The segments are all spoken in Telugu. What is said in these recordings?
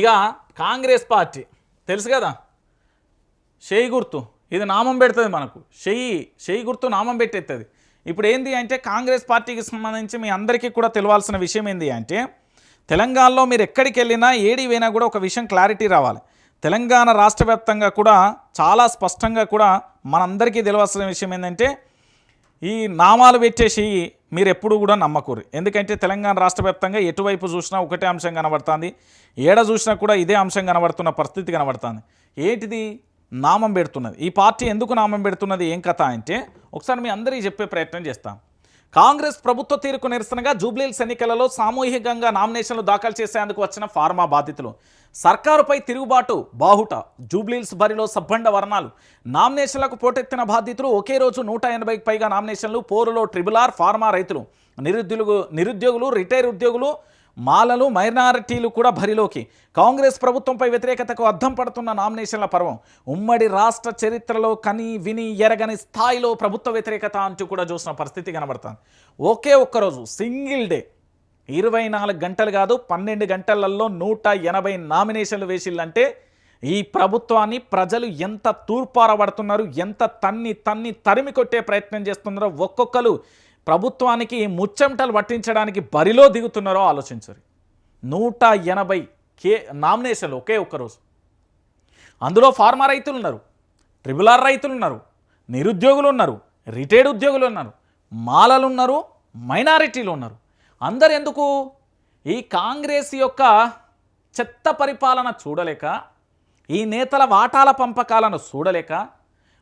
ఇక కాంగ్రెస్ పార్టీ తెలుసు కదా? షెయి గుర్తు. ఇది నామం పెడుతుంది మనకు. షెయి షెయి గుర్తు నామం పెట్టేస్తుంది ఇప్పుడు ఏంది అంటే కాంగ్రెస్ పార్టీకి సంబంధించి మీ అందరికీ కూడా తెలియాల్సిన విషయం ఏంది అంటే తెలంగాణలో మీరు ఎక్కడికి వెళ్ళినా ఏడి పోయినా కూడా ఒక విషయం క్లారిటీ రావాలి. తెలంగాణ రాష్ట్ర వ్యాప్తంగా కూడా చాలా స్పష్టంగా కూడా మనందరికీ తెలియాల్సిన విషయం ఏంటంటే ఈ నామాలు పెట్టేసి మీరు ఎప్పుడు కూడా నమ్మకూరు. ఎందుకంటే తెలంగాణ రాష్ట్ర వ్యాప్తంగా ఎటువైపు చూసినా ఒకటే అంశం కనబడుతుంది. ఏడ చూసినా కూడా ఇదే అంశం కనబడుతున్న పరిస్థితి కనబడుతుంది. ఏంటిది? నామం పెడుతున్నది. ఈ పార్టీ ఎందుకు నామం పెడుతున్నది? ఏం కథ అంటే ఒకసారి మీ అందరికీ చెప్పే ప్రయత్నం చేస్తాం. కాంగ్రెస్ ప్రభుత్వ తీరుకు నిరసనగా జూబ్లీహిల్స్ ఎన్నికలలో సామూహికంగా నామినేషన్లు దాఖలు చేసేందుకు వచ్చిన ఫార్మా బాధితులు. సర్కారుపై తిరుగుబాటు బాహుట జూబ్లీహిల్స్ బరిలో సబ్బండ వర్ణాలు. నామినేషన్లకు పోటెత్తిన బాధితులు ఒకే రోజు నూట ఎనభైకి పైగా నామినేషన్లు పోరులో ట్రిబుల్ ఆర్ ఫార్మా రైతులు. నిరుద్యోగులు నిరుద్యోగులు రిటైర్ ఉద్యోగులు మాలలు మైనారిటీలు కూడా బరిలోకి. కాంగ్రెస్ ప్రభుత్వంపై వ్యతిరేకతకు అద్దం పడుతున్న నామినేషన్ల పర్వం. ఉమ్మడి రాష్ట్ర చరిత్రలో కని విని ఎరగని స్థాయిలో ప్రభుత్వ వ్యతిరేకత అంటూ కూడా చూసిన పరిస్థితి కనబడుతుంది. ఒకే ఒక్కరోజు సింగిల్ డే. ఇరవై నాలుగు గంటలు కాదు పన్నెండు గంటలలో నూట ఎనభై నామినేషన్లు వేసిల్లంటే ఈ ప్రభుత్వాన్ని ప్రజలు ఎంత తూర్పారబడుతున్నారు ఎంత తన్ని తన్ని తరిమి కొట్టే ప్రయత్నం చేస్తున్నారో ఒక్కొక్కరు ప్రభుత్వానికి ముచ్చెమటలు పట్టించడానికి బరిలో దిగుతున్నారో ఆలోచించరు. నూట ఎనభై కే నామినేషన్లు ఒకే ఒక్కరోజు అందులో ఫార్మా రైతులు ఉన్నారు ట్రిబుల్ ఆర్ రైతులు ఉన్నారు నిరుద్యోగులు ఉన్నారు రిటైర్డ్ ఉద్యోగులు ఉన్నారు మాలలు ఉన్నారు మైనారిటీలు ఉన్నారు. అందరు ఎందుకు? ఈ కాంగ్రెస్ యొక్క చెత్త పరిపాలన చూడలేక ఈ నేతల వాటాల పంపకాలను చూడలేక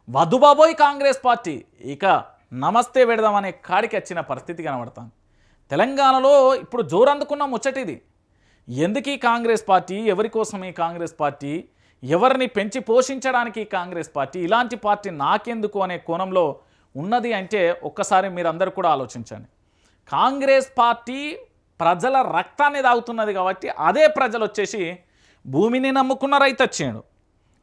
వధుబాబోయ్ కాంగ్రెస్ పార్టీ ఇక నమస్తే పెడదామనే కాడికి వచ్చిన పరిస్థితి కనబడతాను తెలంగాణలో ఇప్పుడు జోరందుకున్న ముచ్చటిది ఎందుకు ఈ కాంగ్రెస్ పార్టీ ఎవరి కోసం ఈ కాంగ్రెస్ పార్టీ ఎవరిని పెంచి పోషించడానికి ఈ కాంగ్రెస్ పార్టీ ఇలాంటి పార్టీ నాకెందుకు అనే కోణంలో ఉన్నది అంటే ఒక్కసారి మీరందరూ కూడా ఆలోచించండి. కాంగ్రెస్ పార్టీ ప్రజల రక్తాన్ని తాగుతున్నది కాబట్టి అదే ప్రజలు వచ్చేసి భూమిని నమ్ముకున్న రైతు వచ్చాడు.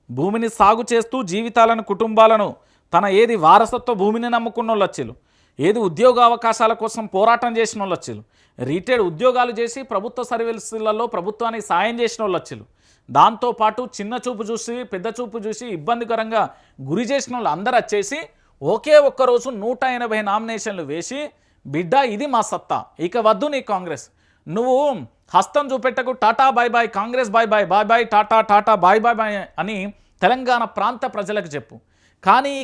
భూమిని సాగు చేస్తూ జీవితాలను కుటుంబాలను తన ఏది వారసత్వ భూమిని నమ్ముకున్న వాళ్ళు వచ్చేలు ఏది ఉద్యోగ అవకాశాల కోసం పోరాటం చేసిన వాళ్ళు వచ్చేలు రిటైర్డ్ ఉద్యోగాలు చేసి ప్రభుత్వ సర్వీసులలో ప్రభుత్వానికి సాయం చేసిన వాళ్ళు వచ్చేలు దాంతోపాటు చిన్న చూపు చూసి పెద్ద చూపు చూసి ఇబ్బందికరంగా గురి చేసిన వాళ్ళు అందరు వచ్చేసి ఒకే ఒక్కరోజు నూట ఎనభై నామినేషన్లు వేసి బిడ్డ ఇది మా సత్తా ఇక వద్దు నీ కాంగ్రెస్. నువ్వు హస్తం చూపెట్టకు tata bye bye Congress bye bye bye bye tata tata bye bye bye అని తెలంగాణ ప్రాంత ప్రజలకు చెప్పు. కానీ